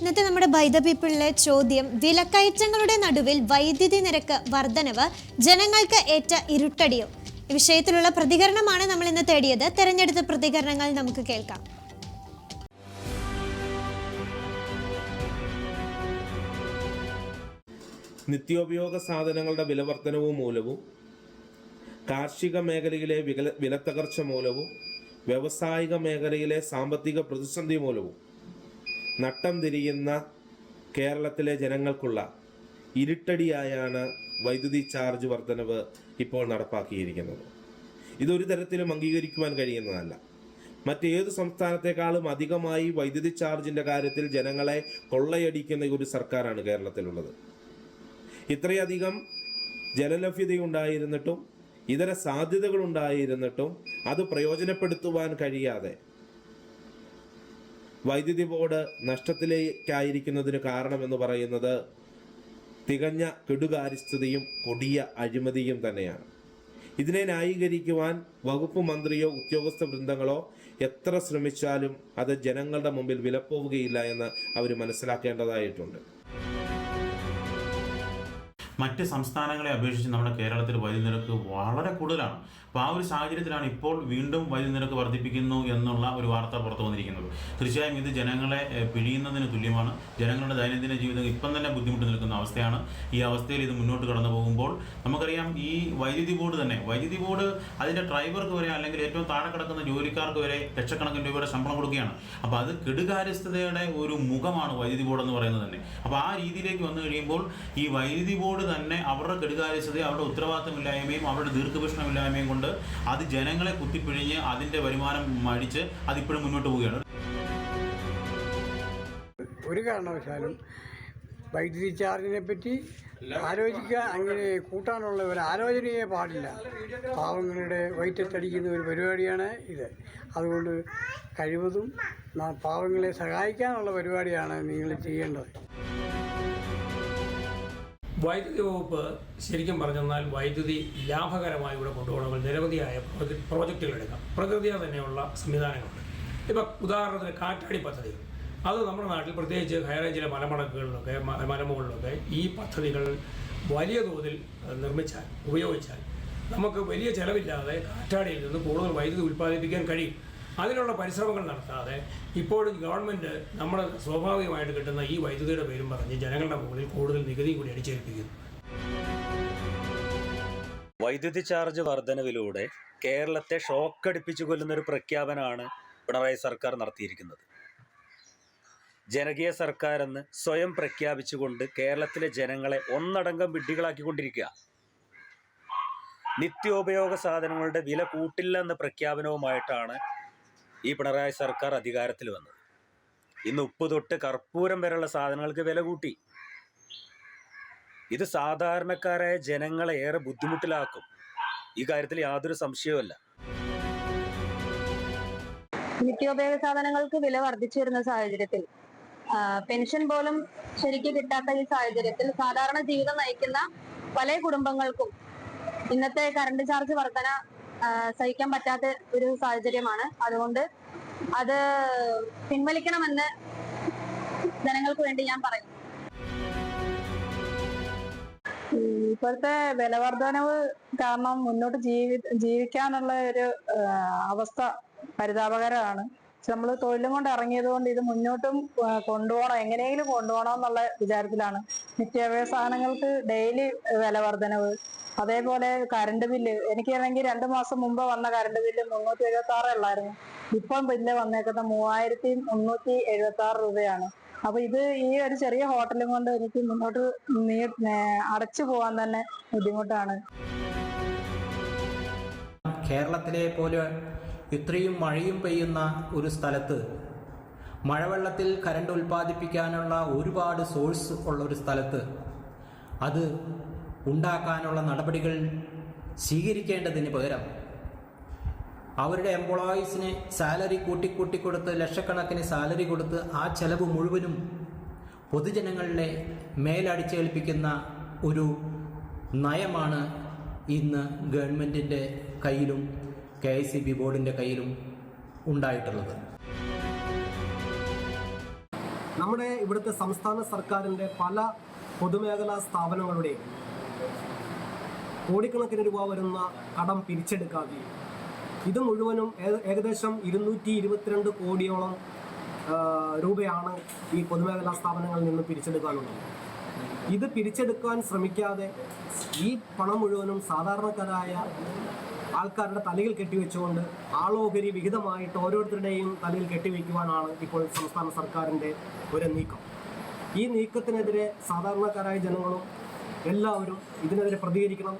ഇന്നത്തെ നമ്മുടെ ബൈദ പീപ്പിളിലെ ചോദ്യം വിലക്കയറ്റങ്ങളുടെ നടുവിൽ വൈദ്യുതി നിരക്ക് വർധനവ് ജനങ്ങൾക്ക് ഏറ്റ ഇരുട്ടടിയോ. ഈ വിഷയത്തിലുള്ള പ്രതികരണമാണ് നമ്മൾ ഇന്ന് തേടിയത്. തെരഞ്ഞെടുത്ത പ്രതികരണങ്ങൾ നമുക്ക് കേൾക്കാം. നിത്യോപയോഗ സാധനങ്ങളുടെ വിലവർധനവ് മൂലവും കാർഷിക മേഖലയിലെ വില വിലത്തകർച്ച മൂലവും വ്യവസായിക മേഖലയിലെ സാമ്പത്തിക പ്രതിസന്ധി മൂലവും. നട്ടം തിരിയുന്ന കേരളത്തിലെ ജനങ്ങൾക്കുള്ള ഇരുട്ടടിയായാണ് വൈദ്യുതി ചാർജ് വർധനവ് ഇപ്പോൾ നടപ്പാക്കിയിരിക്കുന്നത്. ഇതൊരു തരത്തിലും അംഗീകരിക്കുവാൻ കഴിയുന്നതല്ല. മറ്റേത് സംസ്ഥാനത്തെക്കാളും അധികമായി വൈദ്യുതി ചാർജിന്റെ കാര്യത്തിൽ ജനങ്ങളെ കൊള്ളയടിക്കുന്ന ഒരു സർക്കാരാണ് കേരളത്തിലുള്ളത്. ഇത്രയധികം ജലലഭ്യതയുണ്ടായിരുന്നിട്ടും ഇതര സാധ്യതകളുണ്ടായിരുന്നിട്ടും അത് പ്രയോജനപ്പെടുത്തുവാൻ കഴിയാതെ വൈദ്യുതി ബോർഡ് നഷ്ടത്തിലേക്കായിരിക്കുന്നതിന് കാരണമെന്ന് പറയുന്നത് തികഞ്ഞ കെടുകാര്യസ്ഥതയും കൊടിയ അഴിമതിയും തന്നെയാണ്. ഇതിനെ ന്യായീകരിക്കുവാൻ വകുപ്പ് മന്ത്രിയോ ഉദ്യോഗസ്ഥ വൃന്ദങ്ങളോ എത്ര ശ്രമിച്ചാലും അത് ജനങ്ങളുടെ മുമ്പിൽ വിലപ്പോവുകയില്ല എന്ന് അവർ മനസ്സിലാക്കേണ്ടതായിട്ടുണ്ട്. മറ്റ് സംസ്ഥാനങ്ങളെ അപേക്ഷിച്ച് നമ്മുടെ കേരളത്തിൽ വൈദ്യുതി നിരക്ക് വളരെ കൂടുതലാണ്. അപ്പോൾ ആ ഒരു സാഹചര്യത്തിലാണ് ഇപ്പോൾ വീണ്ടും വൈദ്യുതി നിരക്ക് വർദ്ധിപ്പിക്കുന്നു എന്നുള്ള ഒരു വാർത്ത പുറത്തു വന്നിരിക്കുന്നത്. തീർച്ചയായും ഇത് ജനങ്ങളെ പിഴിയുന്നതിന് തുല്യമാണ്. ജനങ്ങളുടെ ദൈനംദിന ജീവിതം ഇപ്പം തന്നെ ബുദ്ധിമുട്ട് നിൽക്കുന്ന അവസ്ഥയാണ്. ഈ അവസ്ഥയിൽ ഇത് മുന്നോട്ട് കടന്നു പോകുമ്പോൾ നമുക്കറിയാം ഈ വൈദ്യുതി ബോർഡ് തന്നെ വൈദ്യുതി ബോർഡ് അതിന്റെ ഡ്രൈവർക്ക് വരെ അല്ലെങ്കിൽ ഏറ്റവും താഴെ കിടക്കുന്ന ജോലിക്കാർക്ക് വരെ ലക്ഷക്കണക്കിന് രൂപയുടെ ശമ്പളം കൊടുക്കുകയാണ്. അപ്പോൾ അത് കെടുകാര്യസ്ഥതയുടെ ഒരു മുഖമാണ് വൈദ്യുതി ബോർഡ് എന്ന് പറയുന്നത് തന്നെ. അപ്പോൾ ആ രീതിയിലേക്ക് വന്നു കഴിയുമ്പോൾ ഈ വൈദ്യുതി ബോർഡ് തന്നെ അവരുടെ കെടുകാര്യസ്ഥതയും അവരുടെ ഉത്തരവാദിത്തമില്ലായ്മയും അവരുടെ ദീർഘവീക്ഷണമില്ലായ്മയും കൊണ്ട് അത് ജനങ്ങളെ കുത്തിപ്പിഴിഞ്ഞ് അതിന്റെ വരുമാനം മടിച്ച് അതിപ്പോഴും മുന്നോട്ട് പോവുകയാണ്. ഒരു കാരണവശാലും വൈദ്യുതി ചാർജിനെ പറ്റി ആലോചിക്കുക അങ്ങനെ കൂട്ടാനുള്ള ഒരു ആലോചനയെ പാടില്ല. പാവങ്ങളുടെ വയറ്റത്തടിക്കുന്ന ഒരു പരിപാടിയാണ് ഇത്. അതുകൊണ്ട് കഴിവതും പാവങ്ങളെ സഹായിക്കാനുള്ള പരിപാടിയാണ് നിങ്ങൾ ചെയ്യേണ്ടത്. വൈദ്യുതി വകുപ്പ് ശരിക്കും പറഞ്ഞെന്നാൽ വൈദ്യുതി ലാഭകരമായി ഇവിടെ കൊണ്ടുപോകണമെങ്കിൽ നിരവധിയായ പ്രോജക്റ്റുകൾ എടുക്കാം. പ്രകൃതിയെ തന്നെയുള്ള സംവിധാനങ്ങളുണ്ട്. ഇപ്പം ഉദാഹരണത്തിന് കാറ്റാടി പദ്ധതികൾ. അത് നമ്മുടെ നാട്ടിൽ പ്രത്യേകിച്ച് ഹൈറേഞ്ചിലെ മലമടക്കുകളിലൊക്കെ മലമുകളിലൊക്കെ ഈ പദ്ധതികൾ വലിയ തോതിൽ നിർമ്മിച്ചാൽ ഉപയോഗിച്ചാൽ നമുക്ക് വലിയ ചിലവില്ലാതെ കാറ്റാടിയിൽ നിന്ന് കൂടുതൽ വൈദ്യുതി ഉൽപ്പാദിപ്പിക്കാൻ കഴിയും. അതിനുള്ള പരിശ്രമങ്ങൾ നടത്താതെ ഇപ്പോഴും ഗവൺമെന്റ് നമ്മൾ സ്വാഭാവികമായിട്ട് കിട്ടുന്ന ഈ വൈദ്യുതിയുടെ പേരും പറഞ്ഞ് ജനങ്ങളുടെ മുകളിൽ കൂടുതൽ നികുതി കൂടി അടിച്ചേൽപ്പിക്കുന്നു. വൈദ്യുതി ചാർജ് വർധനവിലൂടെ കേരളത്തെ ഷോക്കടിപ്പിച്ചു കൊല്ലുന്ന ഒരു പ്രഖ്യാപനമാണ് പിണറായി സർക്കാർ നടത്തിയിരിക്കുന്നത്. ജനകീയ സർക്കാരെന്ന് സ്വയം പ്രഖ്യാപിച്ചുകൊണ്ട് കേരളത്തിലെ ജനങ്ങളെ ഒന്നടങ്കം വിഡ്ഢികളാക്കിക്കൊണ്ടിരിക്കുക. നിത്യോപയോഗ സാധനങ്ങളുടെ വില കൂട്ടില്ല എന്ന പ്രഖ്യാപനവുമായിട്ടാണ് ഈ പിണറായി സർക്കാർ അധികാരത്തിൽ വന്നത്. ഇന്ന് ഉപ്പ് തൊട്ട് കർപ്പൂരം വരെയുള്ള സാധനങ്ങൾക്ക് വില കൂട്ടി. ഇത് സാധാരണക്കാരായ ജനങ്ങളെ ഏറെ ബുദ്ധിമുട്ടിലാക്കും. ഈ കാര്യത്തിൽ യാതൊരു സംശയവുമല്ല. നിത്യോപയോഗ സാധനങ്ങൾക്ക് വില വർദ്ധിച്ചു വരുന്ന സാഹചര്യത്തിൽ പെൻഷൻ പോലും ശരിക്ക് കിട്ടാത്ത ഈ സാഹചര്യത്തിൽ സാധാരണ ജീവിതം നയിക്കുന്ന പല കുടുംബങ്ങൾക്കും ഇന്നത്തെ കറണ്ട് ചാർജ് വർധന സഹിക്കാൻ പറ്റാത്ത ഒരു സാഹചര്യമാണ്. അതുകൊണ്ട് അത് പിൻവലിക്കണമെന്ന് ജനങ്ങൾക്ക് വേണ്ടി ഞാൻ പറയുന്നു ഇപ്പോഴത്തെ വിലവർദ്ധനവ് കാരണം മുന്നോട്ട് ജീവി ജീവിക്കാനുള്ള ഒരു അവസ്ഥ പരിതാപകരമാണ്. നമ്മൾ തൊഴിലും കൊണ്ട് ഇറങ്ങിയത് കൊണ്ട് ഇത് മുന്നോട്ടും കൊണ്ടുപോകണം എങ്ങനെയെങ്കിലും കൊണ്ടുപോകണം എന്നുള്ള വിചാരത്തിലാണ്. നിത്യോപയോഗ സാധനങ്ങൾക്ക് ഡെയിലി വില വർധനവ്. അതേപോലെ കറണ്ട് ബില്ല് എനിക്കാണെങ്കിൽ രണ്ട് മാസം മുമ്പ് വന്ന കറണ്ട് ബില്ല് മുന്നൂറ്റി എഴുപത്തി ആറ് ഉള്ളായിരുന്നു. ഇപ്പം ബില്ല് വന്നേക്കുന്നത് മൂവായിരത്തി മുന്നൂറ്റി എഴുപത്തി ആറ് രൂപയാണ്. അപ്പൊ ഇത് ഈ ഒരു ചെറിയ ഹോട്ടലും കൊണ്ട് എനിക്ക് മുന്നോട്ട് അടച്ചു പോകാൻ തന്നെ ബുദ്ധിമുട്ടാണ്. കേരളത്തിലെ പോലെ ഇത്രയും മഴയും പെയ്യുന്ന ഒരു സ്ഥലത്ത് മഴവെള്ളത്തിൽ കരണ്ട് ഉൽപ്പാദിപ്പിക്കാനുള്ള ഒരുപാട് സോഴ്സ് ഉള്ള ഒരു സ്ഥലത്ത് അത് ഉണ്ടാക്കാനുള്ള നടപടികൾ സ്വീകരിക്കേണ്ടതിന് പകരം അവരുടെ എംപ്ലോയീസിന് സാലറി കൂട്ടിക്കൂട്ടി കൊടുത്ത് ലക്ഷക്കണക്കിന് സാലറി കൊടുത്ത് ആ ചെലവ് മുഴുവനും പൊതുജനങ്ങളുടെ മേലടിച്ചേൽപ്പിക്കുന്ന ഒരു നയമാണ് ഇന്ന് ഗവൺമെന്റിന്റെ കയ്യിലും കെ ഐ സി ബി ബോർഡിന്റെ കയ്യിലും ഉണ്ടായിട്ടുള്ളത്. നമ്മുടെ ഇവിടുത്തെ സംസ്ഥാന സർക്കാരിന്റെ പല പൊതുമേഖലാ സ്ഥാപനങ്ങളുടെയും കോടിക്കണക്കിന് രൂപ വരുന്ന കടം പിരിച്ചെടുക്കാതെ ഇത് മുഴുവനും ഏകദേശം ഇരുന്നൂറ്റി ഇരുപത്തിരണ്ട് കോടിയോളം രൂപയാണ് ഈ പൊതുമേഖലാ സ്ഥാപനങ്ങളിൽ നിന്ന് പിരിച്ചെടുക്കാനുള്ളത്. ഇത് പിരിച്ചെടുക്കാൻ ശ്രമിക്കാതെ ഈ പണം മുഴുവനും സാധാരണക്കാരായ ആൾക്കാരുടെ തലയിൽ കെട്ടിവെച്ചുകൊണ്ട് ആളോഹരി വിഹിതമായിട്ട് ഓരോരുത്തരുടെയും തലയിൽ കെട്ടിവെക്കുവാനാണ് ഇപ്പോൾ സംസ്ഥാന സർക്കാരിന്റെ ഒരു നീക്കം. ഈ നീക്കത്തിനെതിരെ സാധാരണക്കാരായ ജനങ്ങളും എല്ലാവരും ഇതിനെതിരെ പ്രതികരിക്കണം.